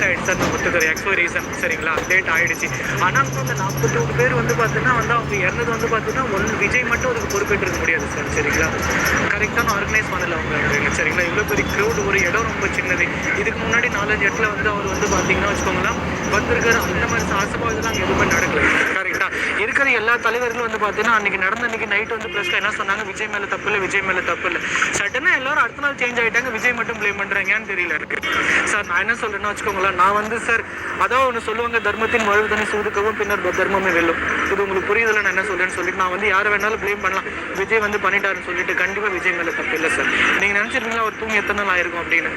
Late ஆயிடுச்சு அந்த நான் ஒத்துக்கிறேன் எக்ஸோ ரீசன் சரிங்களா? லேட் ஆகிடுச்சு ஆனால் வந்து அந்த நாற்பத்தி மூணு பேர் வந்து பார்த்தீங்கன்னா வந்து அவங்க இறந்தது வந்து பார்த்தீங்கன்னா ஒன்று விஜய் மட்டும் அதுக்கு பொறுப்பேற்றிருக்க முடியாது சார் சரிங்களா? கரெக்டான ஆர்கனைஸ் பண்ணல அவங்க சரிங்களா? இவ்வளோ பெரிய க்ரௌட் ஒரு இடம் ரொம்ப சின்னது. இதுக்கு முன்னாடி நாலஞ்சு இடத்துல வந்து அவர் வந்து பார்த்தீங்கன்னா வச்சுக்கோங்களேன் வந்திருக்கிற அந்த மாதிரி ஆசைப்பாடுலாம் அங்கே எதுவுமே நடக்கல. கரெக்டாக இருக்கிற எல்லா தலைவர்களும் வந்து பார்த்தீங்கன்னா அன்றைக்கி நடந்த அன்றைக்கி நைட் வந்து ப்ளஸ்ல என்ன சொன்னாங்க? விஜய் மேலே தப்பு இல்லை விஜய் மேலே தப்பு இல்லை. சட்டனாக எல்லாரும் அடுத்த நாள் சேஞ்ச் ஆயிட்டாங்க. விஜய் மட்டும் ப்ளேம் பண்ணுறாங்கன்னு தெரியல இருக்கு சார் நான் என்ன சொல்றேன்னா வச்சுக்கோங்களேன் நான் வந்து சார் அதான் ஒன்று சொல்லுவாங்க தர்மத்தின் வாழ்வுதனை சூதுக்கவும் பின்னர் தர்மமே வெல்லும். இது உங்களுக்கு புரியுதுல நான் என்ன சொல்றேன்னு சொல்லிட்டு நான் வந்து யாரை வேணாலும் ப்ளேம் பண்ணலாம். விஜய் வந்து பண்ணிட்டாருன்னு சொல்லிட்டு கண்டிப்பாக விஜய் மேலே தப்பு இல்லை சார். நீங்கள் நினச்சிருக்கீங்களா அவர் தூங்கி எத்தனை நாள் ஆயிருக்கும் அப்படின்னு?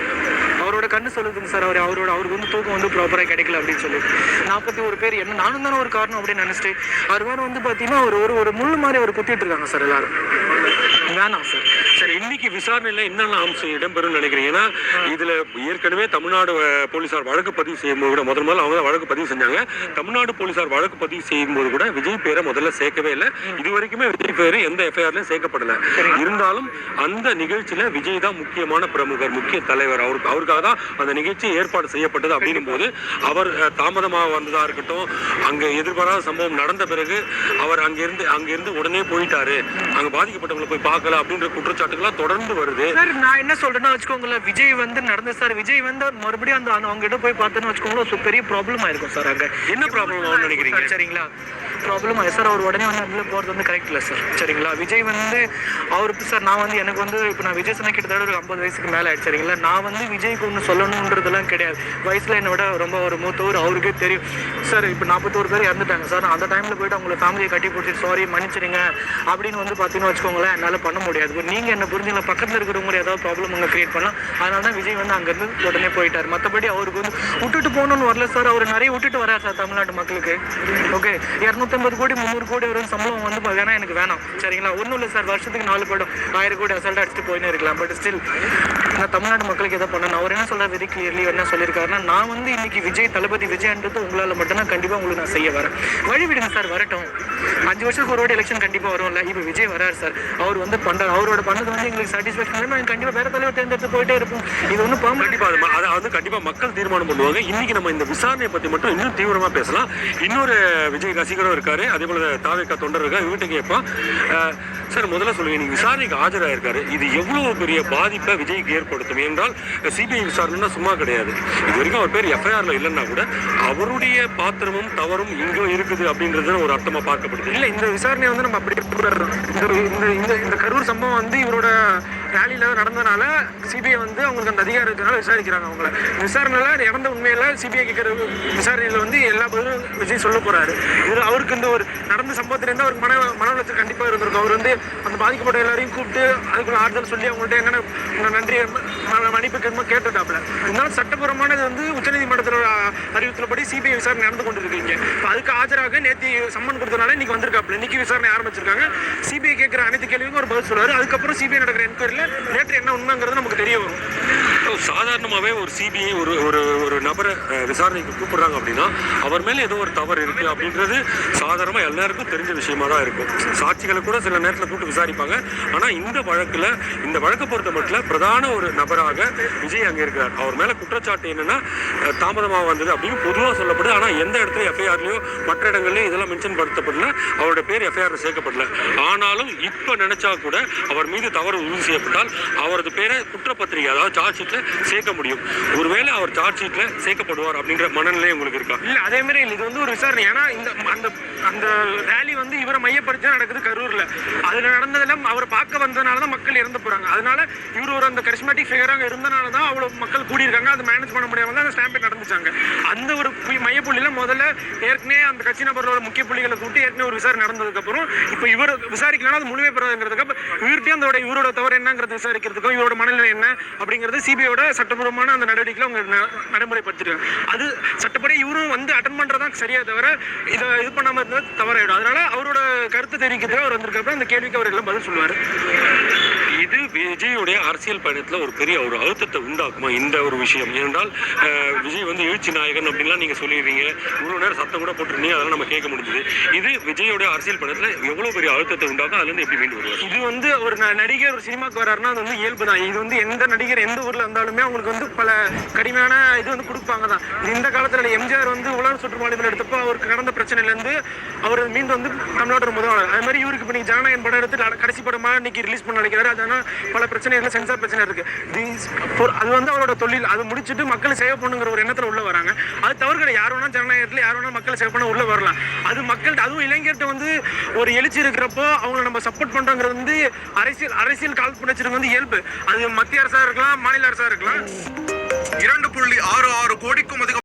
அவரோட கண்ணு சொல்லுதுங்க சார் அவர் அவரோட அவருக்கு வந்து தூக்கம் வந்து ப்ராப்பராக கிடைக்கல அப்படின்னு சொல்லி நாற்பத்தி ஒரு பேர் என்ன நானும் தானே ஒரு காரணம் அப்படின்னு நினச்சிட்டு அவர் வேறு வந்து பார்த்தீங்கன்னா ஒரு ஒரு ஒரு முள் மாதிரி அவர் குத்திட்டு இருக்காங்க சார் எல்லாரும். வேணாம் சார். இன்னைக்கு விசாரணையில என்னென்ன அம்சம் இடம்பெறும் நினைக்கிறீங்க? ஏன்னா இதுல ஏற்கனவே தமிழ்நாடு போலீசார் வழக்கு பதிவு செய்யும் போது கூட முதல் முதல்ல அவங்க தான் வழக்கு பதிவு செஞ்சாங்க. தமிழ்நாடு போலீசார் வழக்கு பதிவு செய்யும்போது கூட விஜய் பேரை முதல்ல சேர்க்கவே இல்லை. இது வரைக்குமே விஜய் பேரு எந்த எஃப்ஐஆர்லயும் சேர்க்கப்படல. இருந்தாலும் அந்த நிகழ்ச்சியில விஜய் தான் முக்கியமான பிரமுகர் முக்கிய தலைவர். அவருக்கு அவருக்காக தான் அந்த நிகழ்ச்சி ஏற்பாடு செய்யப்பட்டது அப்படின்னும் போது அவர் தாமதமாக வந்ததா இருக்கட்டும் அங்க எதிர்பாராத சம்பவம் நடந்த பிறகு அவர் அங்கிருந்து அங்கிருந்து உடனே போயிட்டாரு. அங்க பாதிக்கப்பட்டவங்களை போய் பார்க்கல அப்படின்ற குற்றச்சாட்டுகள்லாம் தொடர்ந்து வருது. சார் நான் என்ன சொல்றேன்னா வச்சுக்கோங்களேன் விஜய் வந்து நடந்த சார் விஜய் வந்து மறுபடியும் அந்த அவங்க கிட்ட போய் பார்த்தேன்னு வச்சுக்கோங்களேன் பெரிய ப்ராப்ளம் ஆயிருக்கும் சார் அங்க. என்ன ப்ராப்ளம் ஆகும்னு நினைக்கிறீங்க? சார், சரிங்களா? ப்ராப்ளம் ஆயிடுச்சு சார் அவர் உடனே வந்து அதில் போகிறது வந்து கரெக்ட் இல்லை சார் சரிங்களா? விஜய் வந்து அவருக்கு சார் நான் வந்து எனக்கு வந்து இப்போ நான் விஜய் சொன்ன கிட்டத்தட்ட ஒரு ஐம்பது வயசுக்கு மேலே ஆயிடுச்சு சரிங்களா? நான் வந்து விஜய்க்கு ஒன்று சொல்லணுன்றதெல்லாம் கிடையாது. வயசில் என்னை விட ரொம்ப ஒரு மூத்தவர் அவருக்கே தெரியும். சார் இப்போ நாற்பத்தோரு பேர் இறந்துட்டாங்க சார் அந்த டைமில் போயிட்டு அவங்கள ஃபேமிலியை கட்டி பிடிச்சி சாரி மன்னிச்சிடுங்க. அப்படின்னு வந்து பார்த்தீங்கன்னு வச்சுக்கோங்களேன் என்னால் பண்ண முடியாது. நீங்கள் என்ன புரிஞ்சுங்களா பக்கத்தில் இருக்கிறவங்க ஏதாவது ப்ராப்ளம் அங்கே கிரியேட் பண்ணலாம் அதனால தான் விஜய் வந்து அங்கேருந்து உடனே போயிட்டார். மற்றபடி அவருக்கு வந்து விட்டுட்டு போகணும்னு வரல சார் அவர் நிறைய விட்டுட்டு வரார் சார் தமிழ்நாட்டு மக்களுக்கு. ஓகே இரநூத்தம்பது கோடி முந்நூறு கோடி வரும் சம்பளம் வந்து பா- வேணா எனக்கு வேணாம். சரிங்களா? ஒன்றும் இல்லை சார் வருஷத்துக்கு நாலு படம். ஆயிரம் கோடி அசல்ட்டாக அடிச்சுட்டு போயினே இருக்கலாம். பட் ஸ்டில் நான் தமிழ்நாடு மக்களுக்கு எதை பண்ணணும்? அவர் என்ன சொல்றாரு வெரி கிளியர்லி என்ன சொல்லியிருக்காருன்னா நான் வந்து இன்னைக்கு விஜய் தளபதி விஜய்ன்றது உங்களால் மட்டும்தான் கண்டிப்பாக உங்களுக்கு நான் செய்ய வரேன். வழி விடுங்க சார் வரட்டும். அஞ்சு வருஷத்துக்கு ஒரு வாட்டி எலெக்ஷன் கண்டிப்பாக வரும்ல. இப்போ விஜய் வராரு சார் அவர் வந்து பண்ணுறாரு அவரோட பண்ணது வந்து எங்களுக்கு சாட்டிஸ்ஃபேக்ஷன் வேணும் கண்டிப்பாக வேற தலைவர் தேர்ந்தெடுத்து போயிட்டே இருப்போம். இது ஒன்றும் கண்டிப்பா அது வந்து கண்டிப்பா மக்கள் தீர்மானம் பண்ணுவாங்க. இன்னைக்கு நம்ம இந்த விசாரணையை பத்தி மட்டும் இன்னும் தீவிரமா பேசலாம். இன்னொரு விஜய் ரசிகரும் இருக்காரு. அதே போல தாவேக்கா தொண்டர் இருக்காரு. இவர்கிட்ட கேட்போம். சார் முதல்ல சொல்லுங்க. இன்னைக்கு விசாரணைக்கு ஆஜராயிருக்காரு. இது எவ்வளவு பெரிய பாதிப்பை விஜய்க்கு ஏற்படுத்தும்? என்றால் சிபிஐ விசாரணைனா சும்மா கிடையாது. இது வரைக்கும் அவர் பேர் எஃப்ஐஆர்ல இல்லைன்னா கூட அவருடைய பாத்திரமும் தவறும் இங்கும் இருக்குது அப்படின்றது ஒரு அர்த்தமா பார்க்கப்படுது. இல்லை இந்த விசாரணையை வந்து நம்ம அப்படி இந்த இந்த இந்த கரூர் சம்பவம் வந்து இவரோட ரேலியில் நடந்தனால சிபிஐ வந்து அவங்களுக்கு அந்த அதிகாரம் இருக்கிறனால விசாரிக்கிறாங்க அவங்கள. விசாரணையில் இறந்த உண்மையில் சிபிஐ கேட்குற விசாரணையில் வந்து எல்லா பதிலும் விஜய் சொல்ல போகிறாரு இதில் அவருக்கு இந்த ஒரு நடந்த சம்பவத்திலேருந்து அவருக்கு மன மன உளைச்சல் கண்டிப்பாக இருந்திருக்கும். அவர் வந்து அந்த பாதிக்கப்பட்ட எல்லாரையும் கூப்பிட்டு அதுக்குள்ள ஆறுதல் சொல்லி அவங்கள்ட்ட என்னென்ன நன்றி மன்னிப்பு கேட்டுட்டாப்புல. இருந்தாலும் சட்டப்பூர்வமானது வந்து உச்சநீதிமன்றத்தில் அறிவித்தபடி சிபிஐ விசாரணை நடந்து கொண்டிருக்கீங்க இப்போ அதுக்கு ஆஜராக நேற்று சம்மன் கொடுத்தனால இன்னைக்கு வந்திருக்காப்ல இன்னைக்கு விசாரணை ஆரம்பிச்சிருக்காங்க. சிபிஐ கேட்குற அனைத்து கேள்விக்கும் ஒரு பதில் சொல்லுவாரு. அதுக்கப்புறம் சிபிஐ நடக்கிற என்கொயரியில் நேற்று என்ன உண்மைங்கிறது நமக்கு தெரிய வரும். சாதாரணமாகவே ஒரு சிபிஐ ஒரு ஒரு ஒரு நபரை விசாரணைக்கு கூப்பிடுறாங்க அப்படின்னா அவர் மேலே ஏதோ ஒரு தவறு இருக்குது அப்படின்றது சாதாரணமாக எல்லாருக்கும் தெரிஞ்ச விஷயமா தான் இருக்கும். சாட்சிகளை கூட சில நேரத்தில் கூப்பிட்டு விசாரிப்பாங்க. ஆனால் இந்த வழக்கில் இந்த வழக்கை பொறுத்த மட்டும் பிரதான ஒரு நபராக விஜய் அங்கே இருக்கிறார். அவர் மேலே குற்றச்சாட்டு என்னென்னா தாமதமாக வந்தது அப்படின்னு பொதுவாக சொல்லப்படுது ஆனால் எந்த இடத்துல எஃப்ஐஆர்லேயோ மற்ற இடங்கள்லையும் இதெல்லாம் மென்ஷன் படுத்தப்படல. அவரோட பேர் எஃப்ஐஆர் சேர்க்கப்படல. ஆனாலும் இப்போ நினைச்சா கூட அவர் மீது தவறு உறுதி செய்யப்பட்டால் அவரது பேரை குற்றப்பத்திரிகை அதாவது சார்ஜ் சேர்க்க முடியும். ஒருவேளை அவர் சார்ஜ் ஷீட்ல சேர்க்கப்படுவார் அப்படின்ற மனநிலை உங்களுக்கு இருக்கா? இல்ல அதே மாதிரி இது வந்து ஒரு விசாரணை. ஏன்னா இந்த அந்த அந்த ரேலி வந்து இவரை மையப்படுத்தி தான் நடக்குது கரூர்ல. அதுல நடந்ததெல்லாம் அவர் பார்க்க வந்ததுனால தான் மக்கள் இறந்து போறாங்க. அதனால இவர் ஒரு அந்த கரிஸ்மேட்டிக் ஃபிகராக இருந்தனால தான் அவ்வளவு மக்கள் கூடியிருக்காங்க. அதை மேனேஜ் பண்ண முடியாம தான் அந்த ஸ்டாம்பேட் நடந்துச்சாங்க. அந்த ஒரு மையப்புள்ளியில் முதல்ல ஏற்கனவே அந்த கட்சி நபர்களோட முக்கிய புள்ளிகளை கூட்டி ஏற்கனவே ஒரு விசாரணை நடந்ததுக்கு அப்புறம் இப்போ இவர் விசாரிக்கலாம் அது முழுமை பெறாதுங்கிறதுக்கு அப்ப இவர்கிட்டயும் அந்த இவரோட தவறு என்னங்கிறது விசாரிக்கிறதுக்கும் இவரோட மனநிலை என்ன அப்படிங்கிறது சிபிஐயோட சட்டபூர்வமான அந்த நடவடிக்கைகளை அவங்க ந- நடைமுறைப்படுத்திருக்காங்க. அது சட்டப்படி இவரும் வந்து அட்டன் பண்றதுதான் சரியா தவிர இதை இது பண்ணாம இருந்தால் தவறாயிடும். அதனால அவரோட கருத்து தெரிவிக்கிறதுக்கு அவர் வந்திருக்கப்ப அந்த கேள்விக்கு அவர் எல்லாம் பதில் சொல்லுவார். இது விஜயுடைய அரசியல் பயணத்துல ஒரு பெரிய ஒரு அழுத்தத்தை உண்டாக்குமா இந்த ஒரு விஷயம்? ஏனென்றால் விஜய் வந்து எழுச்சி நாயகன் அப்படின்லாம் நீங்க சொல்லிடுறீங்க. இவ்வளவு நேரம் சத்தம் கூட போட்டிருந்தீங்க அதெல்லாம் நம்ம கேட்க முடிஞ்சது. இது விஜயோடைய அரசியல் பயணத்துல எவ்வளவு பெரிய அழுத்தத்தை உண்டாக்கும் அதுல இருந்து எப்படி மீண்டு வருவார்? இது வந்து ஒரு நடிகர் ஒரு சினிமாக்கு வர்றாருன்னா அது வந்து இயல்பு தான். இது வந்து எந்த நடிகர் எந்த ஊர்ல இருந்தாலுமே அவங்களுக்கு வந்து பல கடுமையான இது வந்து கொடுப்பாங்க தான். இந்த காலத்தில் எம்ஜிஆர் வந்து உலக சுற்றுமாநிலம் எடுத்தப்போ அவருக்கு நடந்த பிரச்சனையிலேருந்து அவர் மீண்டும் வந்து தமிழ்நாடு முதல்வர். அது மாதிரி இவருக்கு இப்போ நீங்கள் ஜனநாயகன் படம் எடுத்து கடைசி படமாக இன்னைக்கு ரிலீஸ் பண்ண நினைக்கிறாரு. அதனால பல பிரச்சனைகள் சென்சார் பிரச்சனை இருக்குது அது வந்து அவரோட தொழில். அது முடிச்சுட்டு மக்களை சேவை பண்ணுங்கிற ஒரு எண்ணத்தில் உள்ளே வராங்க. அது தவறு கிடையாது யார் வேணால் ஜனநாயகத்தில் யார் வேணால் மக்களை சேவை பண்ண உள்ளே வரலாம். அது மக்கள்கிட்ட அதுவும் இளைஞர்கிட்ட வந்து ஒரு எழுச்சி இருக்கிறப்போ அவங்கள நம்ம சப்போர்ட் பண்ணுறோங்கிறது வந்து அரசியல் அரசியல் காழ்ப்புணர்ச்சி வந்து இயல்பு. அது மத்திய அரசாக இருக்கலாம் மாநில அரசாக இருக்கலாம். இரண்டு புள்ளி ஆறு ஆறு கோடிக்கும் அதிகம்